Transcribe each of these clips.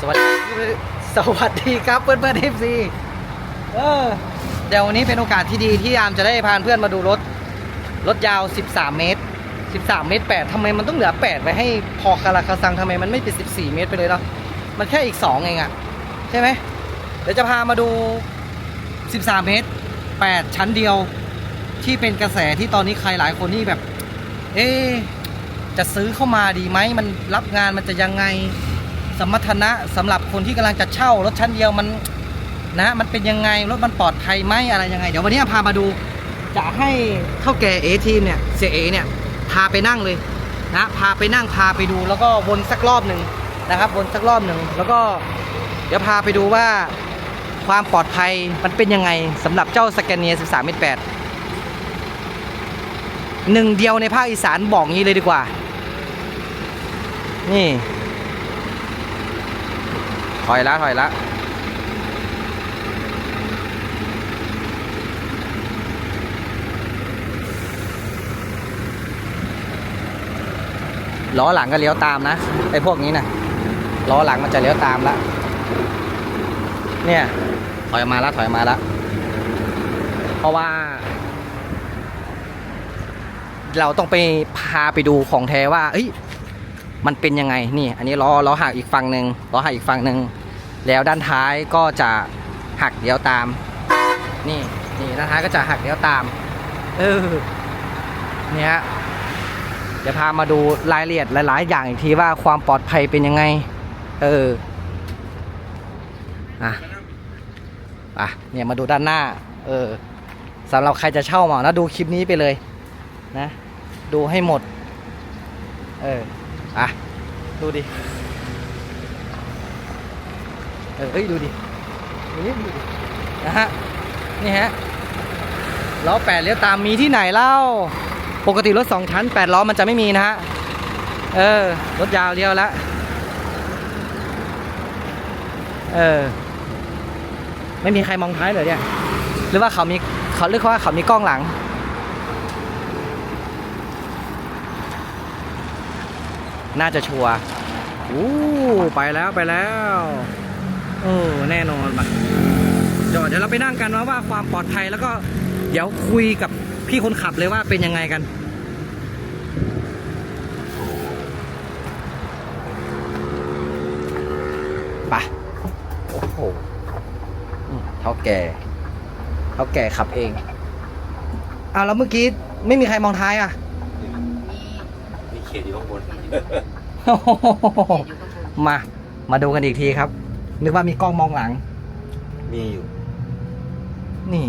สวัสดีสวัสดีครับเพื่อนเพื่อนเอฟซีเออเดี๋ยววันนี้เป็นโอกาสที่ดีที่อามจะได้พาเพื่อนมาดูรถ รถยาว 13 เมตร 13 เมตร8ทำไมมันต้องเหลือ 8 ไว้ให้พอคาราคาซังทำไมมันไม่เป็น 14 เมตรไปเลยเนาะมันแค่อีก 2 เองอะใช่ไหมเดี๋ยวจะพามาดู 13 เมตร 8 ชั้นเดียวที่เป็นกระแสที่ตอนนี้ใครหลายคนนี่แบบ เอ๊จะซื้อเข้ามาดีไหมมันรับงานมันจะยังไง สมรรถนะสำหรับคนที่กำลังจะเช่ารถชั้นเดียวมันนะมันเป็นยังไงรถมันปลอดภัยไหมอะไรยังไง เดี๋ยววันนี้พามาดู จะให้เท่าแก่เอทีมเนี่ยเสเอเนี่ยพาไปนั่งเลยนะพาไปนั่งพาไปดูแล้วก็วนสักรอบหนึ่งนะครับวนสักรอบหนึ่งแล้วก็เดี๋ยวพาไปดูว่าความปลอดภัยมันเป็นยังไงสำหรับเจ้าสแกนเนีย 13เมตร8หนึ่งเดียวในภาคอีสานบอกงี้เลยดีกว่า นี่ ถอยละถอยละล้อหลังก็เลี้ยวตามนะไอ้พวกนี้นะล้อหลังมันจะเลี้ยวตามละเนี่ยถอยมาละถอยมาละเพราะว่า เราต้องไปพาไปดูของแท้ว่าเอ้ยมันเป็นยังไงนี่ อันนี้ล้อล้อหักอีกฝั่งหนึ่งล้อหักอีกฝั่งหนึ่ง แล้วด้านท้ายก็จะหักเลี้ยวตาม นี่นี่ด้านท้ายก็จะหักเลี้ยวตาม เออเนี่ยฮะเดี๋ยวพามาดูรายละเอียดหลาย ๆ อย่างอีกทีว่าความปลอดภัยเป็นยังไง เอออะอะเนี่ยมาดูด้านหน้า เออสำหรับใครจะเช่ามานะดูคลิปนี้ไปเลยนะ ดูให้หมด เออ อะ ดูดิ เออเอ้ยดูดิดูดิดูดินะฮะนี่ฮะล้อแปดเลี้ยวตามมีที่ไหนเล่า ปกติรถสองชั้นแปดล้อมันจะไม่มีนะฮะเออรถยาวเลี้ยวล้วเออไม่มีใครมองท้ายเลยเนี่ยหรือว่าเขามีเขาเรียกว่าเขามีกล้องหลังน่าจะชัวร์อู้ไปแล้วไปแล้ว น่นอนมาเดี๋ยวเดี๋ยวเราไปนั่งกันว่าว่าความปลอดภัยแล้วก็ เดี๋ยวคุยกับพี่คนขับเลยว่าเป็นยังไงกันไปโอ้โหอืมเท่าแก่เท่าแก่ขับเองอ้าวแล้วเมื่อกี้ไม่มีใครมองท้ายอะมีเขียนอยู่ข้างบนโอ้โหมา มาดูกันอีกทีครับ นึกว่ามีกล้องมองหลัง มีอยู่ นี่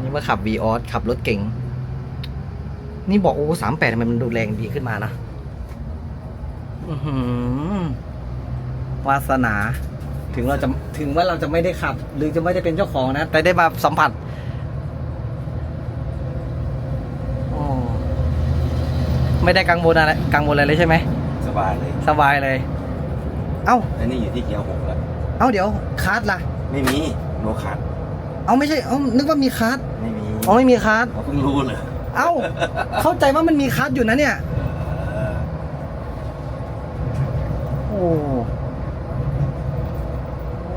นี่ว่าขับ v ีออสขับรถเก่ง นี่บอกโอ้สามแปดทำไมมันดูแรงดีขึ้นมานะอื้อหือวาสนา ถึงเราจะถึงว่าเราจะไม่ได้ขับ หรือจะไม่ได้เป็นเจ้าของนะ แต่ได้มาสัมผัสโอ้ไม่ได้กังวลอะไรกังวลอะไรเลยใช่ไหม สบายเลย สบายเลย เอ้า อันนี้อยู่ที่เกียร์หกแล้ว เอ้าเดี๋ยวคาร์ดล่ะ ไม่มีโนคัดเอาไม่ใช่ เอ้านึกว่ามีคาร์ดไม่มีอ๋อไม่มีคาร์ดเราเพิ่งรู้เลยเอ้า เข้าใจว่ามันมีคาร์ดอยู่นะเนี่ย เออโอ้โอ้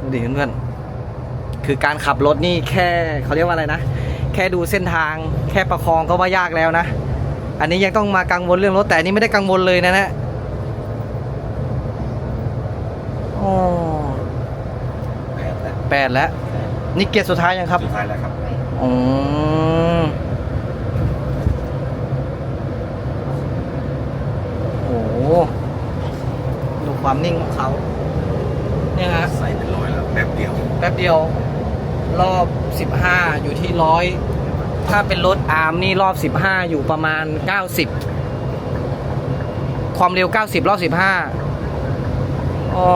ดูดิเพื่อนๆคือการขับรถนี่แค่เขาเรียกว่าอะไรนะ แค่ดูเส้นทาง แค่ประคองก็ว่ายากแล้วนะ อันนี้ยังต้องมากังวลเรื่องรถแต่อันนี้ไม่ได้กังวลเลยนะนะ โอ้แปดแล้วแปดแล้วนี่เกียร์สุดท้ายยังครับสุดท้ายแล้วครับอืมโอ้โหดูความนิ่งของเขาเนี่ยฮะใส่เป็นร้อยแล้วแป๊บเดียวแป๊บเดียว รอบ 15 อยู่ที่ร้อยถ้าเป็นรถอาร์มนี่รอบ 15 อยู่ประมาณ 90 ความเร็ว 90 รอบ 15 อ๋อ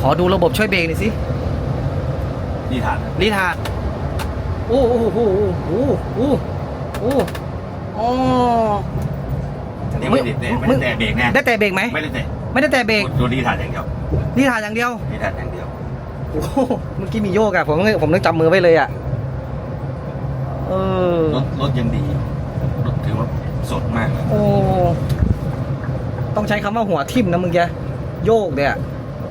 ขอดูระบบช่วยเบรกหน่อยสินี่ฐานลิทาดโอ้โหโอ้โหโอ้โหโอ้โหโอ้อันนี้ไม่ได้แตะไม่ได้แตะเบรกแน่ได้แต่เบรกไหมไม่ได้แตะไม่ได้แต่เบรกตัวนี้ฐานอย่างเดียวลิทาดอย่างเดียวนี่ฐานอย่างเดียวโอ้โหเมื่อกี้มีโยกอะผมผมต้องจับมือไว้เลยอะเออรถรถยังดีรถถือว่าสสดมากเลยโอ้ ต้องใช้คำว่าหัวทิ่มนะมึงแกโยกเลยอะ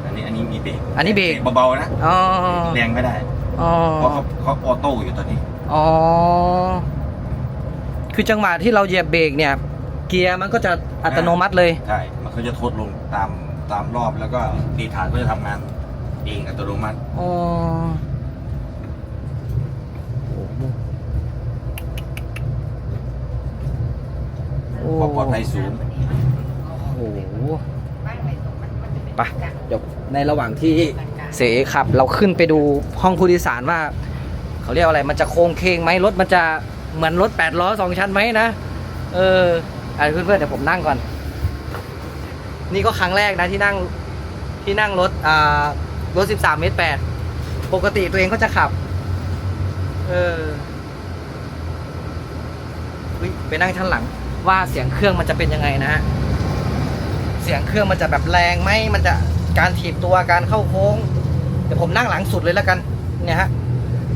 อันนี้อันนี้มีเบรกอันนี้เบรก เบาๆนะอ๋อแรงไม่ได้อ๋อเพราะเขาเขาออโต้อยู่ตอนนี้อ๋อคือจังหวะที่เราเหยียบเบรกเนี่ย เกียร์มันก็จะอัตโนมัติเลย ใช่มันก็จะทดลงตามตามรอบแล้วก็ดีฐานก็จะทำงานเองอัตโนมัติอ๋อโอ้ความปลอดภัยสูงโอ้โห ไปเดี๋ยวในระหว่างที่เสขับ เราขึ้นไปดูห้องผู้โดยสารว่า เขาเรียกอะไรมันจะโค้งเคงไหมรถมันจะเหมือนรถแปดล้อสองชั้นไหมนะ เอออะเพื่อนๆเดี๋ยวผมนั่งก่อน นี่ก็ครั้งแรกนะที่นั่งที่นั่งรถอ่ารถ13เมตร8ปดปกติตัวเองก็จะขับ เออไปนั่งชั้นหลังว่าเสียงเครื่องมันจะเป็นยังไงนะฮะ สียงเครื่องมันจะแบบแรงไหมมันจะการถีบตัวการเข้าโค้ง เดี๋ยวผมนั่งหลังสุดเลยแล้วกันเนี่ยฮะ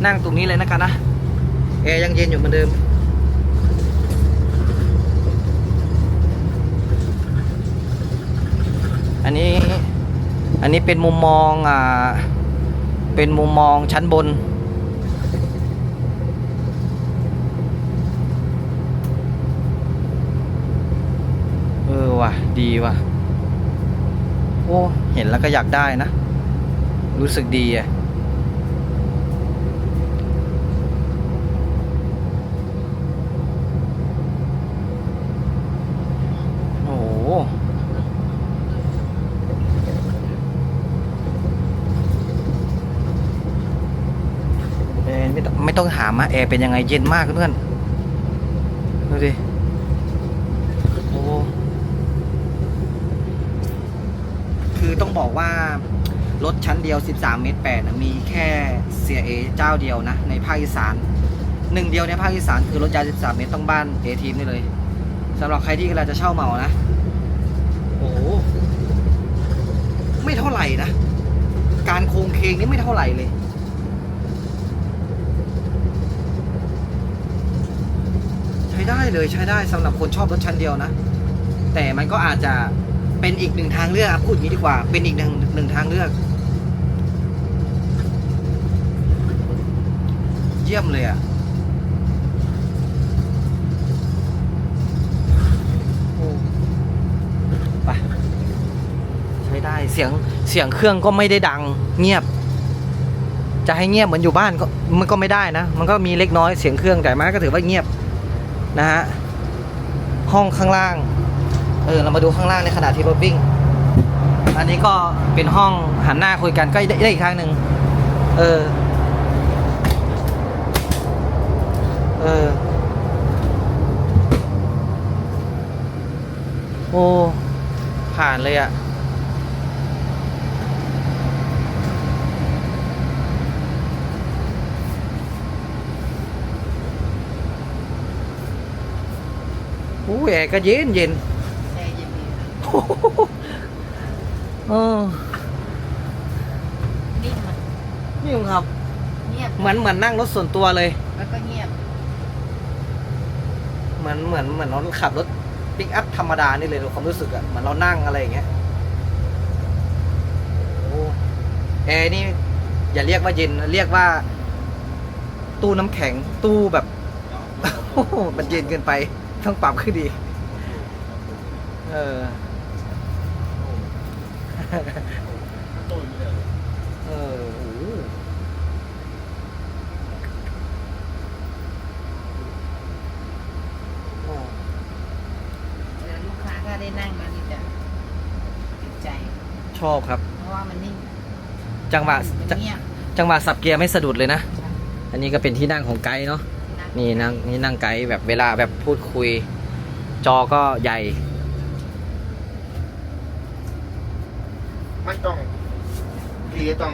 นั่งตรงนี้เลยนะกันนะแอร์ยังเย็นอยู่เหมือนเดิม อันนี้อันนี้เป็นมุมมองอ่าเป็นมุมมองชั้นบนเออว่ะ ดีว่ะ โอ้เห็นแล้วก็อยากได้นะ รู้สึกดีอะโอ้โหแอไม่ต้องไม่ต้องถามอะแอร์เป็นยังไงเย็นมากเพื่อนดูดิ โอ้ คือ ต้องบอกว่ารถชั้นเดียว 13 เมตร8นะมีแค่เสียเอเจ้าเดียวนะ ในภาคอีสานหนึ่งเดียวในภาคอีสานคือรถยาว 13 เมตรต้องบ้านเอทีมนี่เลยสำหรับใครที่กำลังจะเช่าเหมานะ โอ้ไม่เท่าไหร่นะ การโครงเคงนี่ไม่เท่าไหร่เลยใช้ได้เลยใช้ได้สำหรับคนชอบรถชั้นเดียวนะ แต่มันก็อาจจะ เป็นอีกหนึ่งทางเลือกอะพูดอย่างนี้ดีกว่า เป็นอีกหนึ่งหนึ่งทางเลือก เยี่ยมเลยอะไปใช้ได้เสียงเสียงเครื่องก็ไม่ได้ดัง เงียบ จะให้เงียบเหมือนอยู่บ้านก็มันก็ไม่ได้นะ มันก็มีเล็กน้อยเสียงเครื่องแต่มันก็ถือว่าเงียบนะฮะห้องข้างล่าง เออเรามาดูข้างล่างในขณะที่รถวิ่ง อันนี้ก็เป็นห้องหันหน้าคุยกันก็ได้ได้อีกครั้งหนึ่งเออ เออ โอ้ ผ่านเลยอะ่ะโอ้ยแอร์ก็เย็นเย็นย็นดี โอ้โหเออนิ่งมันนี่ครับ เงียบ เหมือนเหมือนนั่งรถส่วนตัวเลย แล้วก็เงียบ เหมือนเหมือนเหมือนเราขับรถปิกอัพธรรมดานี่เลยความรู้สึกอะเหมือนเรานั่งอะไรอย่างเงี้ยโอ้แอร์นี่อย่าเรียกว่าเย็นนะเรียกว่า ตู้น้ำแข็งตู้แบบ โอ้โหมันเย็นเกินไป ต้องปรับขึ้นดี เออ เออโอ้โหโอ้เดี๋ยวลูกค้าก็ได้นั่งแล้วนี่จะติดใจ ชอบครับ เพราะว่ามันนิ่งจังหวะมันจะเงียบจังหวะสับเกียร์ไม่สะดุดเลยนะ อันนี้ก็เป็นที่นั่งของไกด์เนาะนี่นั่งนี่นั่งไกด์แบบเวลาแบบพูดคุย จอก็ใหญ่ มันต้องคือต้อง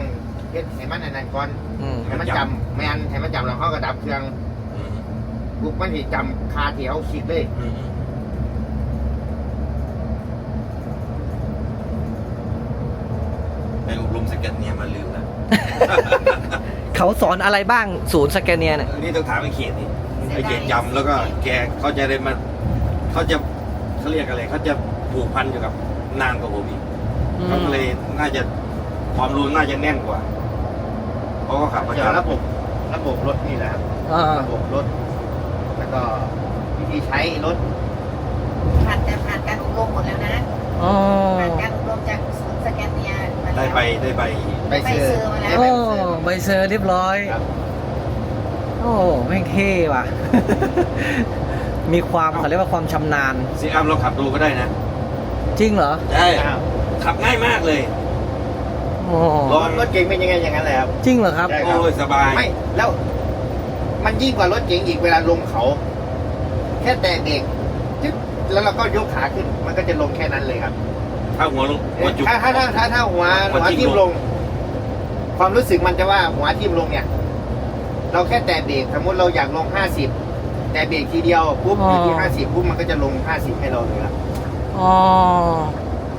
เฮ็ดให้มันอันนั้นก่อนอืมให้มันจำแม่นให้มันจำแล้วเขาก็ดับเครื่องอืมปุ๊บมันสิจำคาที่เขาคิดเลยอืมไปอบรมสแกนเนียมาลืมแล้วเขาสอนอะไรบ้างศูนย์สแกนเนียเนี่ยนี่ต้องถามไอ้เขตนี่ไอ้เขตจำแล้วก็แกเขาจะได้มาเขาจะเขาเรียกอะไรเขาจะผูกพันอยู่กับนานกว่าผมอีก อืมเขาก็เลยน่าจะความรู้น่าจะแน่นกว่าเพราะเขาขับประเกี่ยวกับจำระบบระบบรถนี่แหละครับอ่าระบบรถ แล้วก็วิธีใช้รถผ่านแต่ผ่านการอบรมหมดแล้วนะอ๋อ ผ่านการอบรมจากศูนย์สแกนเนียมาแล้ว ได้ไปได้ไปใบเซอร์ใบเซอร์มาแล้ว ได้โอ้ใบเซอร์ ใบเซอร์เรียบร้อย ครับ โอ้แม่งเท่ว่ะ มีความเขาเรียกว่าความชำนาญ ซีอัมเราขับดูก็ได้นะ จริงเหรอใช่อ้าว ขับง่ายมากเลยโอ้รรถถรถเก๋งเป็นยังไงอย่างนั้นเลยครับ จริงเหรอครับ ใช่โอ้ยสบาย ไม่แล้ว มันยิ่งกว่ารถเก๋งอีกเวลาลงเขา แค่แตะเบรกจึ๊บแล้วเราก็ยกขาขึ้น มันก็จะลงแค่นั้นเลยครับ ถ้าหัวลงหัวจุก ถ้าถ้าถ้าถ้าถ้าหัวหัหัววทิ่ม ทิ่มลลงงความรู้สึกมันจะว่าหัวทิ่มลงเนี่ย เราแค่แตะเบรกสมมติเราอยากลงห้าสิบแต่เบรกทีเดียวปุ๊บอยู่ที่ห้าสิบปุ๊บมันก็จะลงห้าสิบให้เราเลยครับ อ๋อ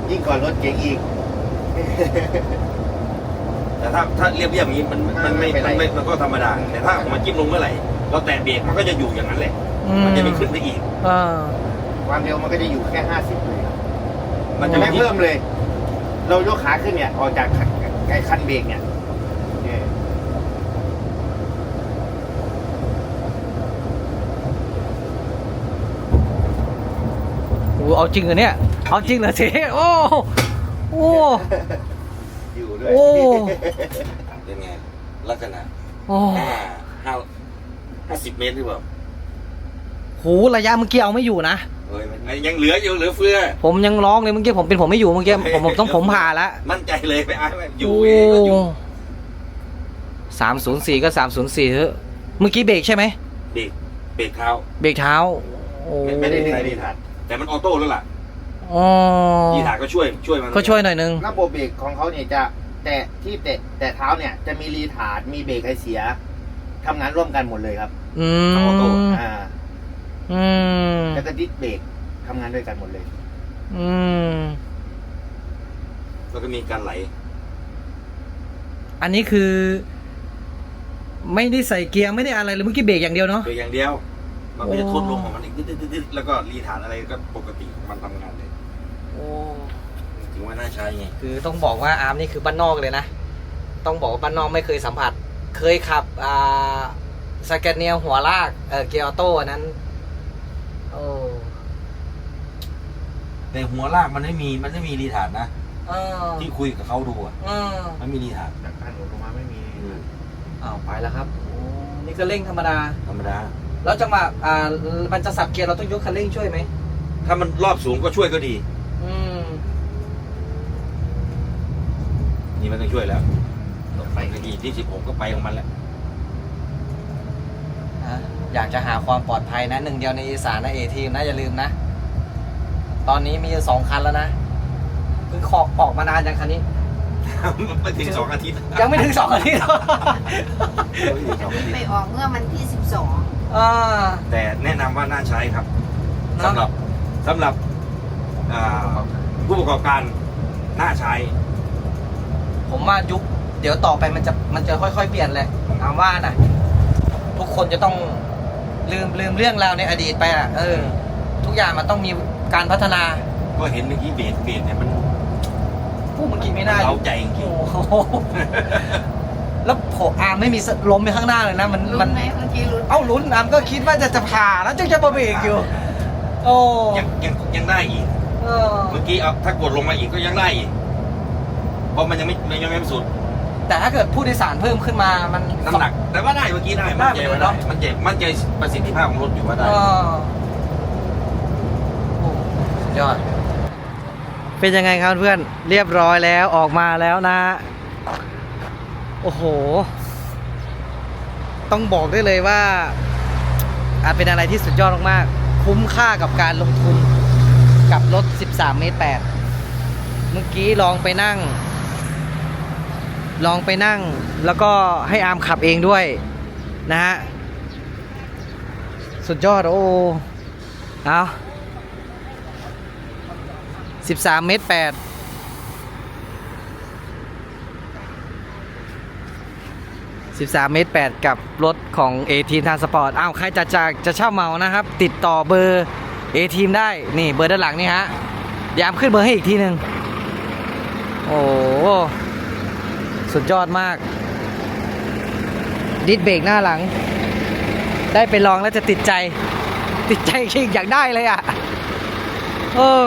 ยิ่งกว่ารถเก๋งอีก แต่ถ้าถ้าเรียบเรียบอย่างนี้มันมันไม่ไม่เป็นไรมันไม่มันก็ธรรมดาแต่ถ้ามันจิ้มลงเมื่อไหร่เราแตะเบรกมันก็จะอยู่อย่างนั้นแหละอืมันจะไม่ขึ้นไปอีกอ่าความเร็วมันก็จะอยู่แค่ห้าสิบเลยครับมันจะจะไม่ไม่เพิ่เพิ่มมเลย เรายกขาขึ้นเนี่ยออกจากคันไอ้คันเบรกเนี่ยเนี่ยโอ้เอาจริงเหรอเนี่ย เอาจริงเหรอเจ๊โอ้โอ้ อยู่ด้วยโอ้ เป็นไง ลักษณะโอ้ห้าห้าห้าสิบเมตรหรือเปล่าโหระยะเมื่อกี้เอาไม่อยู่นะเฮ้ยมันยังเหลืออยู่เหลือเฟือ ผมยังร้องเลยเมื่อกี้ผมเป็นผมไม่อยู่เมื่อกี้ผมผมต้องผมผ่าแล้วมั่นใจเลยไปอ้ายว่าอยู่เองก็อยู่สามศูนย์สี่ก็สามศูนย์สี่เถอะเมื่อกี้เบรกใช่ไหมเบรกเบรกเท้าเบรกเท้า โอ้ ไม่ไม่ได้ใช้ดีถาดแต่มันออโต้แล้วล่ะ อ๋อดีถาดก็ช่วยช่วยมันก็ช่วยหน่อยนึง ระบบเบรกของเขาเนี่ยจะ แต่ที่แตะแต่เท้าเนี่ยจะมีรีทาร์ดมีเบรกไอเสียทำงานร่วมกันหมดเลยครับอืมอ่าอืมแล้วก็ดิสเบรกทำงานด้วยกันหมดเลย อืมแล้วก็มีการไหลอันนี้คือ ไม่ได้ใส่เกียร์ไม่ได้อะไรเลยเมื่อกี้เบรกอย่างเดียวเนาะ เบรกอย่างเดียว มันก็จะโอ้ทดลงของมันอีกดึ๊ดๆๆแล้วก็รีฐานอะไรก็ปกติมันทำงานเลย โอ้ถือว่าน่าใช้ไงคือต้องบอกว่าอาร์มนี่คือบ้านนอกเลยนะ ต้องบอกว่าบ้านนอกไม่เคยสัมผัส เคยขับอ่าสแกนเนียหัวลากเออเกียร์ออโต้อันนั้น โอ้แต่หัวลากมันไม่มีมันไม่มีรีฐานนะเออที่คุยกับเขาดูอะเออมันมีรีฐานจากการหนุนลงมาไม่มีอ้าวไปแล้วครับโอ้นี่ก็เร่งธรรมดา ธรรมดา แล้วจังหวะอ่ามันจะสับเกียร์เราต้องยกคันเร่งช่วยไหมถ้ามันรอบสูงก็ช่วยก็ดี อืมนี่มันต้องช่วยแล้วไปนาทีที่สิบผมก็ไปของมันแล้วอะอยากจะหาความปลอดภัยนะหนึ่งเดียวในอีสานนะเอทีมนะอย่าลืมนะ ตอนนี้มีอยู่สองคันแล้วนะเพิ่งขอกออกมานานยังคันนี้ไปถึงสองอาทิตย์ยังไม่ถึงสองอาทิตย์อันนี้ไปออกเมื่อวันที่ 12 อ่า แต่แนะนำว่าน่าใช้ครับเนอะสำหรับสำหรับอ่า ผู้ประกอบการน่าใช้ ผมว่ายุคเดี๋ยวต่อไปมันจะมันจะค่อย ๆ เปลี่ยนแหละถามว่านะทุกคนจะต้องลืมลืมเรื่องราวในอดีตไปอะ เออ ทุกอย่างมันต้องมีการพัฒนา ก็เห็นเมื่อกี้เบรกเบรกเนี่ยมันผู้เมื่อกี้ไม่น่าเราใจจริงโอ้โหแล้วโผอาร์มไม่มีล้มไปข้างหน้าเลยนะ มันลุ้มันนไหมเมื่อกี้ลุ้นเอ้าลุ้นอาร์มก็คิดว่าจะจะผ่าแล้วจึงจะมาเบรกอยู่ โอ้ๆยังยังยังได้อีก เออ เมื่อกี้เอาถ้ากดลงมาอีกก็ยังได้อีกเพราะมันยังไม่มันยังไม่สุด แต่ถ้าเกิดผู้โดยสารเพิ่มขึ้นมา มัน น้ำหนัก แต่ว่าได้เมื่อกี้ได้ได้มั่นใจเหมือนเดิว่าได้มมันใจมั่นใจประสิทธิภาพของรถอยู่ว่าได้ เออโอ้สุดยอด เป็นยังไงครับเพื่อน เรียบร้อยแล้วออกมาแล้วนะ โอ้โห ต้องบอกได้เลยว่าอาจเป็นอะไรที่สุดยอดมากๆ คุ้มค่ากับการลงทุน กับรถ 13 เมตร 8 เมื่อกี้ลองไปนั่ง ลองไปนั่ง แล้วก็ให้อาร์มขับเองด้วยนะฮะ สุดยอดโอ้ เอา13 เมตร 8 13 เมตร 8 กับรถของ a อทีทานสปอร์ต อ้าว ใครจะจากจะเช่าเหมานะครับ ติดต่อเบอร์ เอทีมได้นี่เบอร์ด้านหลังนี่ฮะยามขึ้นเบอร์ให้อีกทีหนึ่งโอ้สุดยอดมาก ดิสเบรกหน้าหลัง ได้ไปลองแล้วจะติดใจ ติดใจจริงอยากได้เลยอะเออ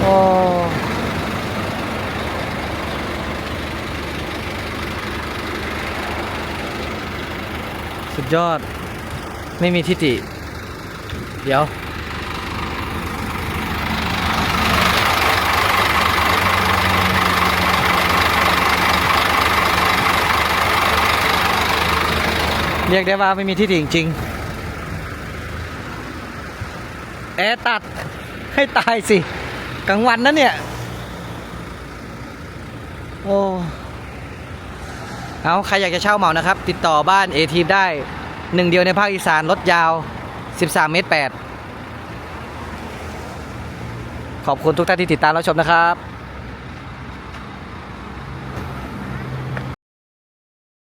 โอ้ ยอด ไม่มีทิฏฐิเดี๋ยว เรียกได้ว่าไม่มีที่ถิงจริงแอตัดให้ตายสิ กลางวันนะเนี่ย โอ้เอาใครอยากจะเช่าเหมานะครับ ติดต่อบ้านเอทีได้ หนึ่งเดียวในภาคอีสานรถยาว 13 เมตร 8 ขอบคุณทุกท่านที่ติดตามรับชมนะครับ